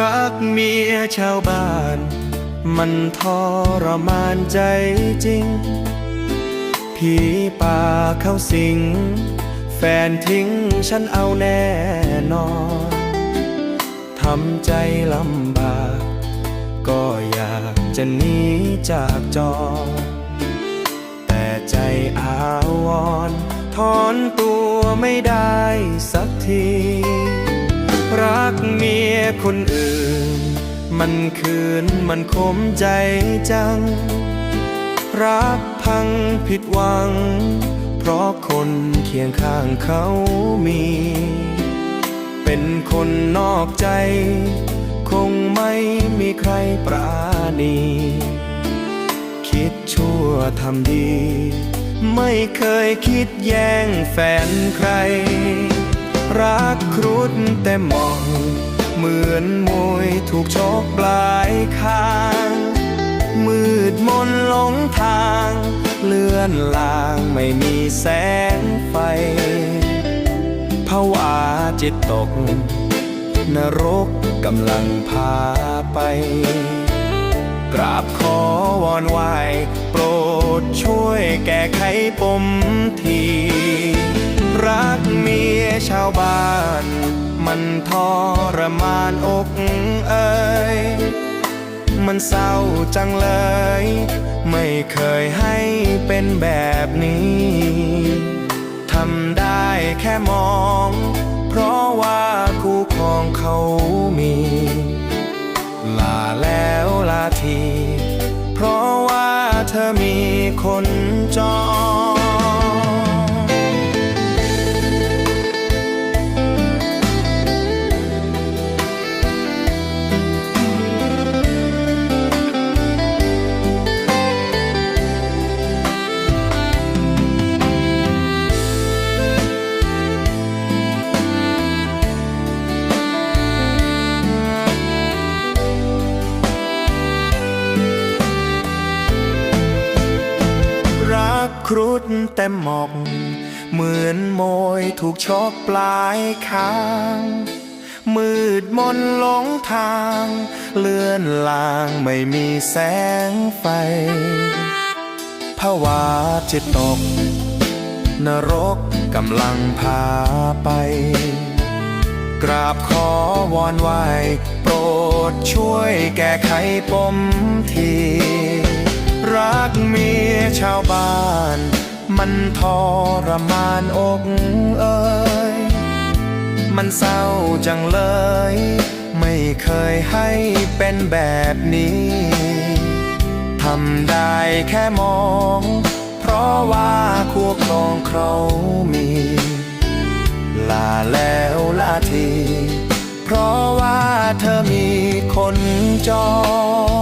รักเมียชาวบ้าน มันทรมานใจจริง ผีป่าเข้าสิง แฟนทิ้งฉันเอาแน่นอนทำใจลำบาก ก็อยากจะหนีจากจอ แต่ใจอาวรณ์ถอนตัวไม่ได้สักที รัก มียคนอื่น มันคืนมันคมใจจัง รักพังผิดหวัง เพราะคนเคียงข้างเขามี เป็นคนนอกใจ คงไม่มีใครปราณี คิดชั่วทำดี ไม่เคยคิดแย่งแฟนใครรักครุฑแต่มอง เหมือนมวยถูกชกปลายคาง มืดมนหลงทาง เลื่อนลางไม่มีแสงไฟภาวะจิตตก นรกกำลังพาไป กราบขอวอนไหวโปรดช่วยแก้ไขปมที มันทรมานอกเอ่ยมันเศร้าจังเลย ไม่เคยให้เป็นแบบนี้ทำได้แค่มอง เพราะว่าคู่ครองเขามี ลาแล้วลาที เพราะว่าเธอมีคนจอง ครุฑแต่หมอก เหมือนโมยถูกชกปลายคาง มืดมนหลงทาง เลื่อนลางไม่มีแสงไฟภาวะจิตตก นรกกำลังพาไป กราบขอวอนไหวโปรดช่วยแก้ไขปมที รักเมียชาวบ้าน มันทรมานอกเอ่ยมันเศร้าจังเลย ไม่เคยให้เป็นแบบนี้ทำได้แค่มอง เพราะว่าคู่ครองเขามี ลาแล้วลาที เพราะว่าเธอมีคนจอง